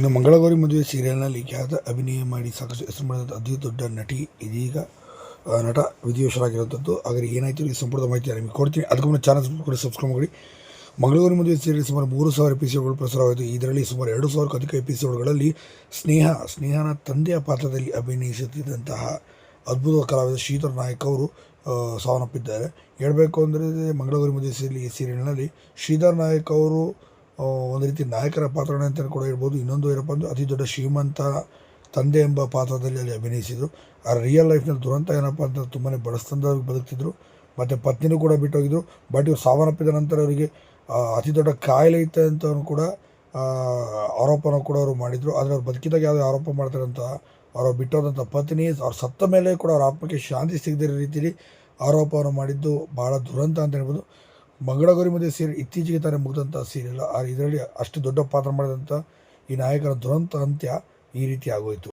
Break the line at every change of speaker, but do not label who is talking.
ಇನ್ನು ಮಂಗಳಗೌರಿ ಮದುವೆ ಸೀರಿಯಲ್ನಲ್ಲಿ ಖ್ಯಾತ ಅಭಿನಯ ಮಾಡಿ ಸಾಕಷ್ಟು ಹೆಸರು ಮಾಡಿದಂಥ ಅತಿ ದೊಡ್ಡ ನಟಿ ಇದೀಗ ನಟ ವಿಧಿವಶರಾಗಿರುವಂಥದ್ದು ಹಾಗೆ ಏನಾಯಿತು ಈ ಸಂಪೂರ್ಣ ಮಾಹಿತಿ ನಿಮಗೆ ಕೊಡ್ತೀನಿ. ಅದಕ್ಕೂ ಚಾನಲ್ ಕೂಡ ಸಬ್ಸ್ಕ್ರೈಬ್ ಮಾಡಿ ಮಂಗಳೂರು ಮದುವೆ ಸೀರಿಯಲ್ ಸುಮಾರು ಮೂರು ಸಾವಿರ ಎಪಿಸೋಡ್ಗಳು ಪ್ರಸಾರವಾಯಿತು. ಇದರಲ್ಲಿ ಸುಮಾರು ಎರಡು ಸಾವಿರಕ್ಕೂ ಅಧಿಕ ಎಪಿಸೋಡ್ಗಳಲ್ಲಿ ಸ್ನೇಹ, ಸ್ನೇಹನ ತಂದೆಯ ಪಾತ್ರದಲ್ಲಿ ಅಭಿನಯಿಸುತ್ತಿದ್ದಂತಹ ಅದ್ಭುತ ಕಲಾವಿದ ಶ್ರೀಧರ್ ನಾಯಕ್ ಅವರು ಸಾವನ್ನಪ್ಪಿದ್ದಾರೆ. ಹೇಳಬೇಕು ಅಂದರೆ ಮಂಗಳೂರು ಮದುವೆ ಸೀರಿಯಲ್ ಈ ಸೀರಿಯಲ್ನಲ್ಲಿ ಶ್ರೀಧರ್ ನಾಯಕ್ ಅವರು ಒಂದು ರೀತಿ ನಾಯಕರ ಪಾತ್ರನೇ ಅಂತ ಕೂಡ ಹೇಳ್ಬೋದು. ಇನ್ನೊಂದು ಏನಪ್ಪ ಅಂದರೆ ಅತಿ ದೊಡ್ಡ ಶ್ರೀಮಂತ ತಂದೆ ಎಂಬ ಪಾತ್ರದಲ್ಲಿ ಅಲ್ಲಿ ಅಭಿನಯಿಸಿದರು. ಆ ರಿಯಲ್ ಲೈಫ್ನಲ್ಲಿ ದುರಂತ ಏನಪ್ಪ ಅಂತ ತುಂಬಾ ಬಡಸ್ತಂದ ಬದುಕ್ತಿದ್ರು. ಮತ್ತು ಪತ್ನಿನೂ ಕೂಡ ಬಿಟ್ಟೋಗಿದ್ರು. ಬಟ್ ಇವ್ರು ಸಾವನ್ನಪ್ಪಿದ ನಂತರ ಅವರಿಗೆ ಅತಿ ದೊಡ್ಡ ಕಾಯಿಲೆ ಇತ್ತು ಅಂತ ಕೂಡ ಆರೋಪನ ಕೂಡ ಅವರು ಮಾಡಿದರು. ಆದರೆ ಅವ್ರು ಬದುಕಿದಾಗ ಯಾವುದೇ ಆರೋಪ ಮಾಡ್ತಾರೆ ಅಂತ ಅವರು ಬಿಟ್ಟೋದಂಥ ಪತ್ನಿ, ಅವ್ರು ಸತ್ತ ಮೇಲೆ ಕೂಡ ಅವ್ರ ಆತ್ಮಕ್ಕೆ ಶಾಂತಿ ಸಿಗದಿರೋ ರೀತಿಯಲ್ಲಿ ಆರೋಪವನ್ನು ಮಾಡಿದ್ದು ಭಾಳ ದುರಂತ ಅಂತ ಹೇಳ್ಬೋದು. ಮಂಗಳಗೌರಿ ಮಧ್ಯೆ ಸೀರಿಯಲ್ ಇತ್ತೀಚೆಗೆ ತಾನೇ ಮುಗಿದಂಥ ಸೀರಿಯಲ್ ಆ ಇದರಲ್ಲಿ ಅಷ್ಟು ದೊಡ್ಡ ಪಾತ್ರ ಮಾಡಿದಂಥ ಈ ನಾಯಕನ ದುರಂತ ಅಂತ್ಯ ಈ ರೀತಿ ಆಗೋಯಿತು.